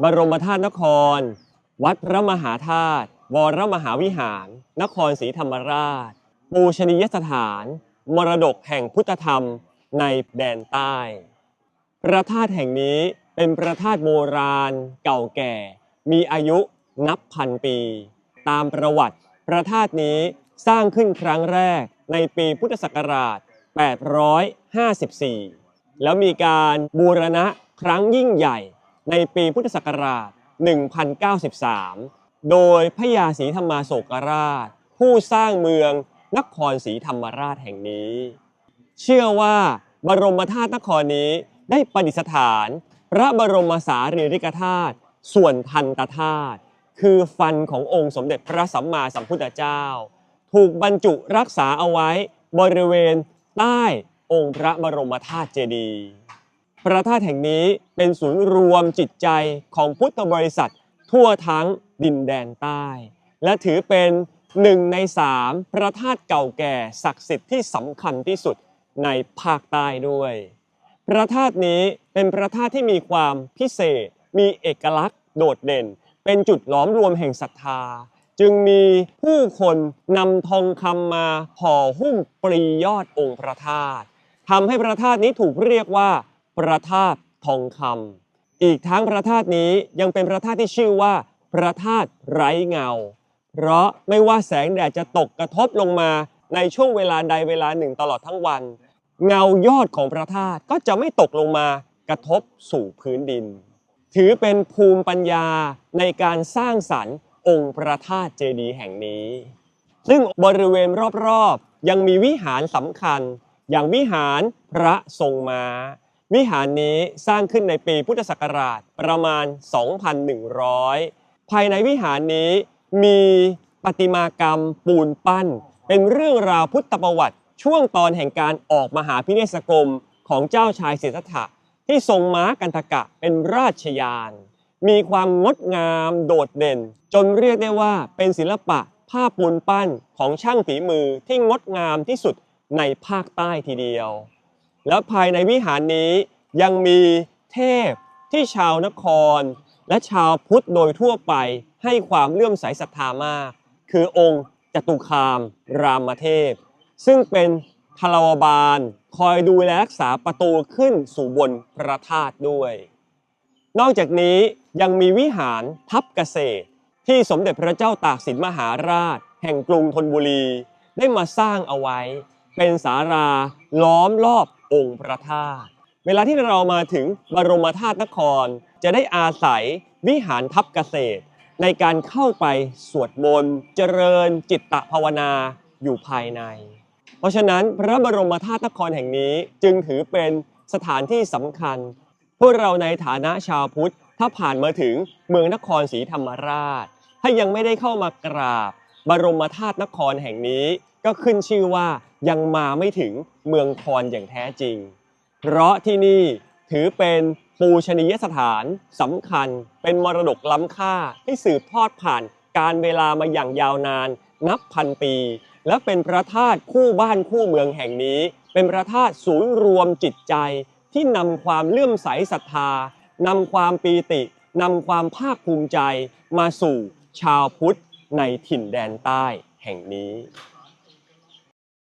บรมธาตุนคร วัดพระมหาธาตุวรมหาวิหาร นครศรีธรรมราช ปูชนียสถาน มรดกแห่งพุทธธรรมในแดนใต้ พระธาตุแห่งนี้เป็นพระธาตุโบราณเก่าแก่ มีอายุนับพันปี ตามประวัติ พระธาตุนี้สร้างขึ้นครั้งแรกในปีพุทธศักราช 854 แล้วมีการบูรณะครั้งยิ่งใหญ่ ในปีพุทธศักราช 1093 โดยพระยาศรีธรรมาโศกราช ผู้สร้างเมืองนครศรีธรรมราชแห่งนี้ เชื่อว่าบรมธาตุนครนี้ได้ประดิษฐาน พระบรมสารีริกธาตุส่วนทันตธาตุคือฟันขององค์สมเด็จพระสัมมาสัมพุทธเจ้า ถูกบรรจุรักษาเอาไว้บริเวณใต้องค์พระบรมธาตุเจดีย์ พระธาตุแห่งนี้เป็นศูนย์รวมจิตใจของพุทธบริษัททั่วทั้งดินแดนใต้ และถือเป็นหนึ่งในสามพระธาตุเก่าแก่ศักดิ์สิทธิ์ที่สำคัญที่สุดในภาคใต้ด้วย พระธาตุนี้เป็นพระธาตุที่มีความพิเศษ มีเอกลักษณ์โดดเด่น เป็นจุดหลอมรวมแห่งศรัทธา จึงมีผู้คนนำทองคำมาห่อหุ้มปรียอดองค์พระธาตุทำให้พระธาตุนี้ถูกเรียกว่า พระธาตุทองคำอีกทั้งพระธาตุนี้ยังเป็นพระธาตุที่ชื่อว่า พระธาตุไร้เงา เพราะไม่ว่าแสงแดดจะตกกระทบลงมาในช่วงเวลาใดเวลาหนึ่งตลอดทั้งวัน เงายอดของพระธาตุก็จะไม่ตกลงมากระทบสู่พื้นดิน ถือเป็นภูมิปัญญาในการสร้างสรรค์องค์พระธาตุเจดีย์แห่งนี้ ซึ่งบริเวณรอบๆ ยังมีวิหารสำคัญ อย่างวิหารพระทรงม้า วิหารนี้สร้างขึ้นในปีพุทธศักราชประมาณ 2,100 ภายในวิหารนี้มีประติมากรรมปูนปั้น เป็นเรื่องราวพุทธประวัติ ช่วงตอนแห่งการออกมหาพิเนศกรมของเจ้าชายสิทธัตถะที่ทรงม้ากันทกะเป็นราชยาน มีความงดงามโดดเด่น จนเรียกได้ว่าเป็นศิลปะภาพปูนปั้นของช่างฝีมือที่งดงามที่สุดในภาคใต้ทีเดียว แล้วภายในวิหารนี้ยังมีเทพที่ชาวนคร และชาวพุทธโดยทั่วไปให้ความเลื่อมใสศรัทธามาก คือองค์จตุคามรามเทพ ซึ่งเป็นทลวบาลคอยดูแลรักษาประตูขึ้นสู่บนพระธาตุด้วย นอกจากนี้ยังมีวิหารทับเกษตร ที่สมเด็จพระเจ้าตากสินมหาราช แห่งกรุงธนบุรี ได้มาสร้างเอาไว้ เป็นศาลาล้อมรอบองค์พระธาตุเวลาที่เรามาถึงบรมธาตุนคร จะได้อาศัยวิหารทับเกษตร ในการเข้าไปสวดมนต์เจริญจิตตภาวนาอยู่ภายใน เพราะฉะนั้นพระบรมธาตุนครแห่งนี้จึงถือเป็นสถานที่สำคัญ พวกเราในฐานะชาวพุทธ ถ้าผ่านมาถึงเมืองนครศรีธรรมราช ถ้ายังไม่ได้เข้ามากราบ บรมธาตุนครแห่งนี้ก็ขึ้นชื่อว่า ยังมาไม่ถึงเมืองคอนอย่างแท้จริง เพราะที่นี่ถือเป็นปูชนียสถานสำคัญ เป็นมรดกล้ำค่าที่สืบทอดผ่านการเวลามาอย่างยาวนาน นับพันปี และเป็นพระธาตุคู่บ้านคู่เมืองแห่งนี้ เป็นพระธาตุศูนย์รวมจิตใจที่นำความเลื่อมใสศรัทธานำความปีตินำความภาคภูมิใจมาสู่ชาวพุทธในถิ่นแดนใต้แห่งนี้